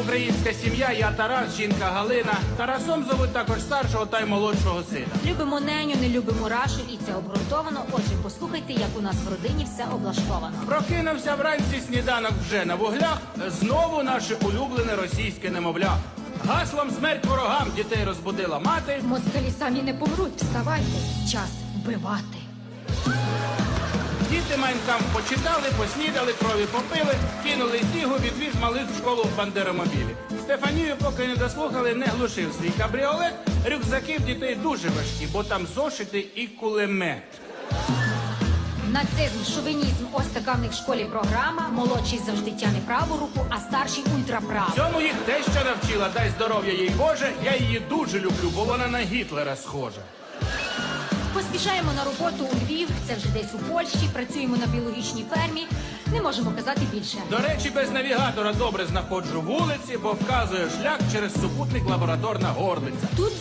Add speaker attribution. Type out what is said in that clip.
Speaker 1: українська сім'я, я Тарас, жінка Галина. Тарасом зовуть також старшого та й молодшого сина.
Speaker 2: Любимо неню, не любимо рашу, і це обґрунтовано. Отже, послухайте, як у нас в родині все облаштовано.
Speaker 1: Прокинувся вранці сніданок вже на вуглях. Знову наше улюблене російське немовля. Гаслом смерть ворогам дітей розбудила мати.
Speaker 2: Москалі самі не помруть. Вставайте, час вбивати.
Speaker 1: Діти майнкам почитали, поснідали, крові попили, кинули сігу, відвіз малих в школу в бандеромобілі. Стефанію, поки не дослухали, не глушив свій кабріолет. Рюкзаки в дітей дуже важкі, бо там зошити і кулемет.
Speaker 2: Нацизм, шовінізм, ось така в них в школі програма. Молодший завжди тяне праву руку, а старший ультраправу.
Speaker 1: Цьому їх теща навчила, дай здоров'я їй Боже. Я її дуже люблю, бо вона на Гітлера схожа.
Speaker 2: Поспішаємо на роботу у Львів, це вже десь у Польщі. Працюємо на біологічній фермі. Не можемо казати більше.
Speaker 1: До речі, без навігатора добре знаходжу вулиці, бо вказує шлях через супутник лабораторна горлиця.
Speaker 2: Тут